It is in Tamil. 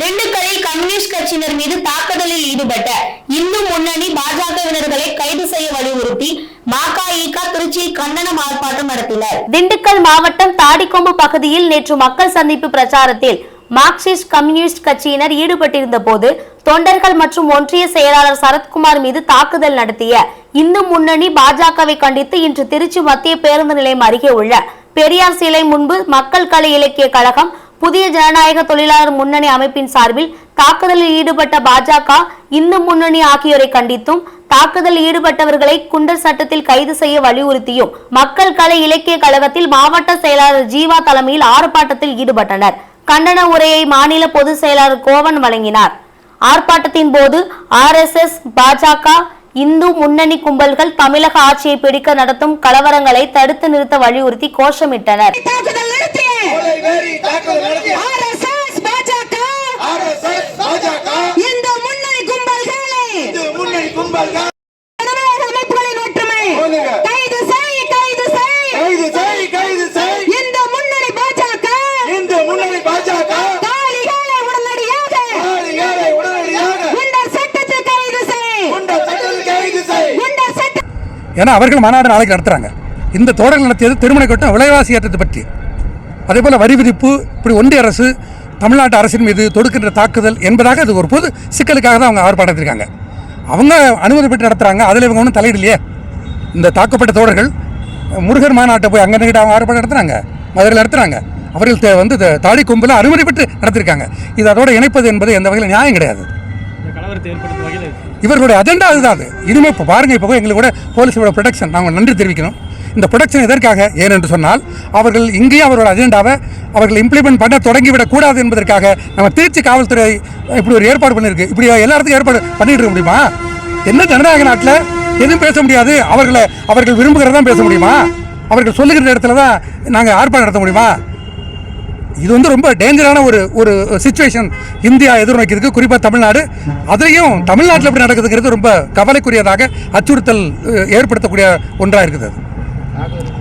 திண்டுக்கல்லில் கம்யூனிஸ்ட் கட்சியினர் மீது தாக்குதலில் ஈடுபட்ட இந்து முன்னணி பாஜகவினர்களை கைது செய்ய வலியுறுத்தி மகஇக திருச்சியில் கண்டன ஆர்ப்பாட்டம் நடத்தினர். திண்டுக்கல் மாவட்டம் தாடிக்கொம்பு பகுதியில் நேற்று மக்கள் சந்திப்பு பிரச்சாரத்தில் மார்க்சிஸ்ட் கம்யூனிஸ்ட் கட்சியினர் ஈடுபட்டிருந்த போது தொண்டர்கள் மற்றும் ஒன்றிய செயலாளர் சரத்குமார் மீது தாக்குதல் நடத்திய இந்து முன்னணி பாஜகவை கண்டித்து இன்று திருச்சி மத்திய பேருந்து நிலையம் அருகே உள்ள பெரியார் சிலை முன்பு மக்கள் கலை இலக்கிய கழகம் புதிய ஜனநாயக தொழிலாளர் முன்னணி அமைப்பின் சார்பில் தாக்குதலில் ஈடுபட்ட பாஜக இந்து முன்னணி ஆகியோரை கண்டித்தும் தாக்குதலில் ஈடுபட்டவர்களை குண்டர் சட்டத்தில் கைது செய்ய வலியுறுத்தியும் மக்கள் கலை இலக்கிய கழகத்தில் மாவட்ட செயலாளர் ஜீவா தலைமையில் ஆர்ப்பாட்டத்தில் ஈடுபட்டனர். கண்டன உரையை மாநில பொதுச் செயலாளர் கோவன் வழங்கினார். ஆர்ப்பாட்டத்தின் போது ஆர்எஸ்எஸ் பாஜக இந்து முன்னணி கும்பல்கள் தமிழக ஆட்சியை பிடிக்க நடத்தும் கலவரங்களை தடுத்து நிறுத்த வலியுறுத்தி கோஷமிட்டனர். வெறி தாக்குதல் நடத்திய ஆர்எஸ்எஸ் பாஜக. ஆர்எஸ்எஸ் பாஜக. இந்த முன்னணி கும்பல்களை. இந்து முன்னணி கும்பல்கள். அமைப்புகளின் ஒற்றுமை. கைது செய் கைது செய். கைது செய் கைது செய். இந்த முன்னணி பாஜக. இந்து முன்னணி பாஜக. தாலிகளை உடனடியாக. ஆளுகளை உடனடியாக. குண்டர் சட்டத்தில் கைது செய். குண்ட சட்டத்தில் கைது செய். குண்டர் சட்ட ஏன்னா அவர்கள் மாநாடு நாளைக்கு நடத்துகிறாங்க இந்த தொடர்கள் நடத்தியது திருமண கட்டம் விலைவாசி ஏற்றத்தை பற்றி. அதே போல் வரி விதிப்பு இப்படி ஒன்றிய அரசு தமிழ்நாட்டு அரசின் மீது தொடுக்கின்ற தாக்குதல் என்பதாக அது ஒரு பொது சிக்கலுக்காக தான் அவங்க ஆர்ப்பாட்டத்திருக்காங்க அவங்க அனுமதி பெற்று நடத்துகிறாங்க அதில் இவங்க ஒன்றும் தலையிடலையே. இந்த தாக்கப்பட்ட தோழர்கள் முருகர் மாநாட்டை போய் அங்கே அவங்க ஆர்ப்பாட்டம் நடத்துகிறாங்க மதுரையில் நடத்துகிறாங்க அவர்கள் வந்து தாடி கொம்பில் அனுமதி பெற்று நடத்திருக்காங்க. இது அதோட இணைப்பது என்பது எந்த வகையில் நியாயம் கிடையாது. இவர்களுடைய அஜெண்டா அதுதான் அது. இனிமேல் இப்போ பாருங்க இப்போ எங்களுக்கு கூட போலீஸோட ப்ரொடெக்ஷன் நாங்கள் நன்றி தெரிவிக்கணும். இந்த ப்ரொடக்ஷன் எதற்காக? ஏனென்று சொன்னால் அவர்கள் இங்கேயே அவரோட அஜெண்டாவை அவர்கள் இம்ப்ளிமெண்ட் பண்ண தொடங்கிவிடக்கூடாது என்பதற்காக நம்ம திருச்சி காவல்துறை இப்படி ஒரு ஏற்பாடு பண்ணியிருக்கு இப்படி எல்லா இடத்துக்கும் ஏற்பாடு பண்ணிட்டு இருக்க முடியுமா? என்ன ஜனநாயக நாட்டில் எதுவும் பேச முடியாது. அவர்களை அவர்கள் விரும்புகிறதான் பேச முடியுமா? அவர்கள் சொல்லுகிற இடத்துல தான் நாங்கள் ஆர்ப்பாட்டம் நடத்த முடியுமா? இது வந்து ரொம்ப டேஞ்சரான ஒரு ஒரு சுச்சுவேஷன் இந்தியா எதிர்நோக்கியதுக்கு குறிப்பாக தமிழ்நாடு. அதுலேயும் தமிழ்நாட்டில் எப்படி நடக்குதுங்கிறது ரொம்ப கவலைக்குரியதாக அச்சுறுத்தல் ஏற்படுத்தக்கூடிய ஒன்றாக இருக்குது I'm